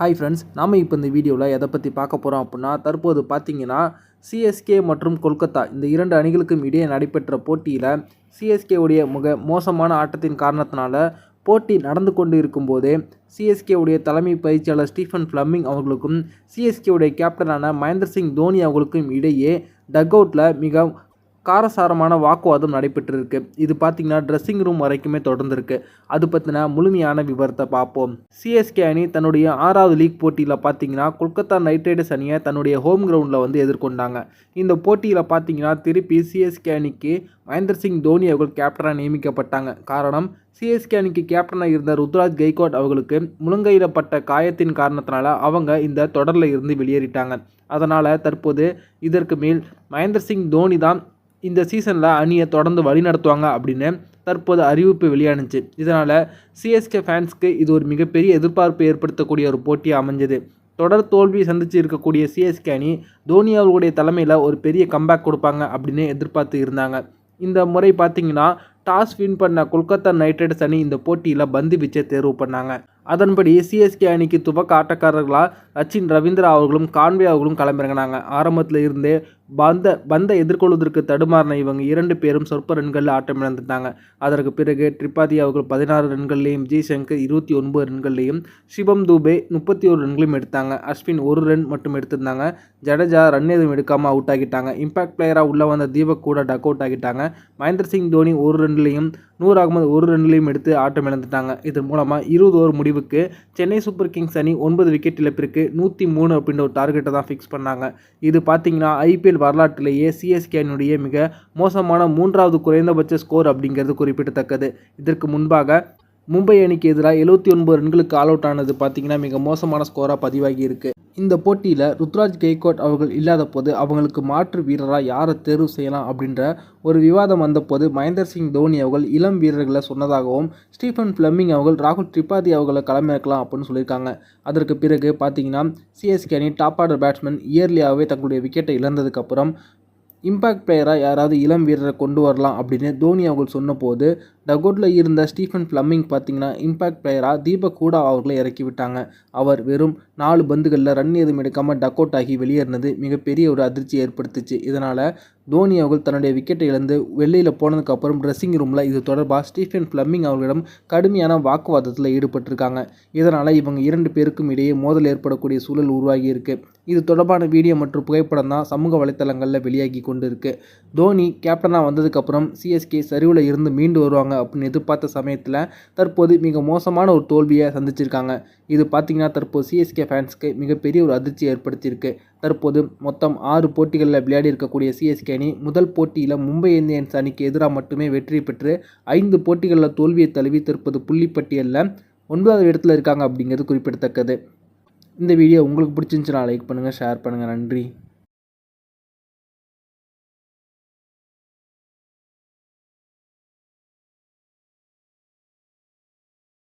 Hi friends நாம் இப்போ இந்த வீடியோவில் எதை பற்றி பார்க்க போகிறோம் அப்படின்னா தற்போது பார்த்தீங்கன்னா சிஎஸ்கே மற்றும் கொல்கத்தா இந்த இரண்டு அணிகளுக்கும் இடையே நடைபெற்ற போட்டியில் சிஎஸ்கேவுடைய மிக மோசமான ஆட்டத்தின் காரணத்தினால போட்டி நடந்து கொண்டு இருக்கும்போதே சிஎஸ்கேவுடைய தலைமை பயிற்சியாளர் ஸ்டீஃபன் ஃப்ளம்மிங் அவர்களுக்கும் சிஎஸ்கேவுடைய கேப்டனான மகேந்திர சிங் தோனி அவர்களுக்கும் இடையே டக் அவுட்டில் மிக காரசாரமான வாக்குவாதம் நடைபெற்றிருக்கு. இது பார்த்திங்கன்னா ட்ரெஸ்ஸிங் ரூம் வரைக்குமே தொடர்ந்துருக்கு. அது பற்றின முழுமையான விவரத்தை பார்ப்போம். சிஎஸ்கே அணி தன்னுடைய ஆறாவது லீக் போட்டியில் பார்த்தீங்கன்னா கொல்கத்தா நைட் ரைடர்ஸ் அணியை தன்னுடைய ஹோம் கிரவுண்டில் வந்து எதிர்கொண்டாங்க. இந்த போட்டியில் பார்த்தீங்கன்னா திருப்பி சிஎஸ்கே அணிக்கு மகேந்திர சிங் தோனி அவர்கள் கேப்டனாக நியமிக்கப்பட்டாங்க. காரணம் சிஎஸ்கே அணிக்கு கேப்டனாக இருந்த ருத்ராஜ் கெய்கோட் அவர்களுக்கு முழங்கையிடப்பட்ட காயத்தின் காரணத்தினால அவங்க இந்த தொடரில் இருந்து வெளியேறிட்டாங்க. அதனால் தற்போது இதற்கு மேல் மகேந்திர சிங் தோனி தான் இந்த சீசனில் அணியை தொடர்ந்து வழி நடத்துவாங்க அப்படின்னு தற்போது அறிவிப்பு வெளியானுச்சு. இதனால் சிஎஸ்கே ஃபேன்ஸ்க்கு இது ஒரு மிகப்பெரிய எதிர்பார்ப்பு ஏற்படுத்தக்கூடிய ஒரு போட்டியாக அமைஞ்சது. தொடர் தோல்வி சந்தித்து இருக்கக்கூடிய சிஎஸ்கே அணி தோனி அவர்களுடைய தலைமையில் ஒரு பெரிய கம்பேக் கொடுப்பாங்க அப்படின்னு எதிர்பார்த்து இருந்தாங்க. இந்த முறை பார்த்தீங்கன்னா டாஸ் வின் பண்ண கொல்கத்தா நைட் ரைடர்ஸ் அணி இந்த போட்டியில் பந்து வீச்சை தேர்வு பண்ணாங்க. அதன்படி சிஎஸ்கே அணிக்கு துவக்க ஆட்டக்காரர்களாக ரச்சின் ரவீந்திரா அவர்களும் கான்வே அவர்களும் களமிறங்கினாங்க. ஆரம்பத்தில் இருந்தே பந்த பந்தை எதிர்கொள்வதற்கு தடுமாறின இவங்க இரண்டு பேரும் சொற்ப ரன்களில் ஆட்டமிழந்துட்டாங்க. அதற்கு பிறகு திரிபாதி அவர்கள் பதினாறு ரன்கள்லையும் ஜி இருபத்தி ஒன்பது ரன்கள்லையும் சிவம் தூபே முப்பத்தி ஒரு ரன்களையும் எடுத்தாங்க. அஸ்வின் ஒரு ரன் மட்டும் எடுத்திருந்தாங்க. ஜடேஜா ரன் எதுவும் எடுக்காமல் அவுட் ஆகிட்டாங்க. இம்பாக்ட் பிளேயராக உள்ளே வந்த தீபக் கூட டக் அவுட் ஆகிட்டாங்க. மகேந்திர சிங் தோனி ஒரு ரன்லையும் நூர் அகமது ஒரு ரன்லையும் எடுத்து ஆட்டம் இழந்துட்டாங்க இதன் மூலமாக இருபது ஓவர் முடிவுக்கு சென்னை சூப்பர் கிங்ஸ் அணி ஒன்பது விக்கெட் இழப்பிற்கு நூற்றி மூணு அப்படின்ற ஒரு டார்கெட்டை தான் ஃபிக்ஸ் பண்ணாங்க. இது பார்த்தீங்கன்னா ஐபிஎல் வரலாற்றிலேயே சிஎஸ்கேனுடைய மிக மோசமான மூன்றாவது குறைந்தபட்ச ஸ்கோர் அப்படிங்கிறது குறிப்பிடத்தக்கது. இதற்கு முன்பாக மும்பை அணிக்கு எதிராக எழுபத்தி ஒன்பது ரன்களுக்கு ஆல் அவுட் ஆனது பார்த்தீங்கன்னா மிக மோசமான ஸ்கோராக பதிவாகி இருக்கு. இந்த போட்டியில் ருத்ராஜ் கெய்கோட் அவர்கள் இல்லாத போது அவங்களுக்கு மாற்று வீரராக யாரை தேர்வு செய்யலாம் அப்படின்ற ஒரு விவாதம் வந்தபோது மகேந்தர் சிங் தோனி அவர்கள் இளம் வீரர்களை சொன்னதாகவும் ஸ்டீஃபன் பிளம்மிங் அவர்கள் ராகுல் திரிபாதி அவர்களை களமிறக்கலாம் அப்படின்னு சொல்லியிருக்காங்க. அதற்கு பிறகு பார்த்தீங்கன்னா சிஎஸ்கே அணி டாப் ஆர்டர் பேட்ஸ்மேன் இயர்லியாகவே தங்களுடைய விக்கெட்டை இழந்ததுக்கப்புறம் இம்பேக்ட் பிளேயராக யாராவது இளம் வீரரை கொண்டு வரலாம் அப்படின்னு தோனி அவர்கள் சொன்னபோது டகோட்டில் இருந்த ஸ்டீஃபன் ஃப்ளம்மிங் பார்த்தீங்கன்னா இம்பேக்ட் பிளேயராக தீபக் கூடா அவர்களை இறக்கி விட்டாங்க. அவர் வெறும் நாலு பந்துகளில் ரன் எதுவும் எடுக்காமல் டக் அவுட் ஆகி வெளியேறினது மிகப்பெரிய ஒரு அதிர்ச்சி ஏற்படுத்துச்சு. இதனால் தோனி அவர்கள் தன்னுடைய விக்கெட்டை இழந்து வெளியில் போனதுக்கப்புறம் ட்ரெஸ்ஸிங் ரூமில் இது தொடர்பாக ஸ்டீஃபன் ஃப்ளம்மிங் அவர்களிடம் கடுமையான வாக்குவாதத்தில் ஈடுபட்டிருக்காங்க. இதனால் இவங்க இரண்டு பேருக்கும் இடையே மோதல் ஏற்படக்கூடிய சூழல் உருவாகியிருக்கு இது தொடர்பான வீடியோ மற்றும் புகைப்படம் தான் சமூக வலைத்தளங்களில் வெளியாகி கொண்டு இருக்கு தோனி கேப்டனாக வந்ததுக்கப்புறம் சிஎஸ்கே சரிவில் இருந்து மீண்டு வருவாங்க அப்படின்னு எதிர்பார்த்த சமயத்தில் தற்போது மிக மோசமான ஒரு தோல்வியை சந்திச்சிருக்காங்க. இது பார்த்திங்கன்னா தற்போது சிஎஸ்கே ஃபேன்ஸ்க்கு மிகப்பெரிய ஒரு அதிர்ச்சி ஏற்படுத்தியிருக்கு. தற்போது மொத்தம் ஆறு போட்டிகளில் விளையாடி இருக்கக்கூடிய சிஎஸ்கே அணி முதல் போட்டியில் மும்பை இந்தியன்ஸ் அணிக்கு எதிராக மட்டுமே வெற்றி பெற்று ஐந்து போட்டிகளில் தோல்வியை தழுவி தற்போது புள்ளிப்பட்டியலில் ஒன்பதாவது இடத்துல இருக்காங்க அப்படிங்கிறது குறிப்பிடத்தக்கது. இந்த வீடியோ உங்களுக்கு பிடிச்சிருந்துச்சுன்னா லைக் பண்ணுங்கள் ஷேர் பண்ணுங்கள் நன்றி.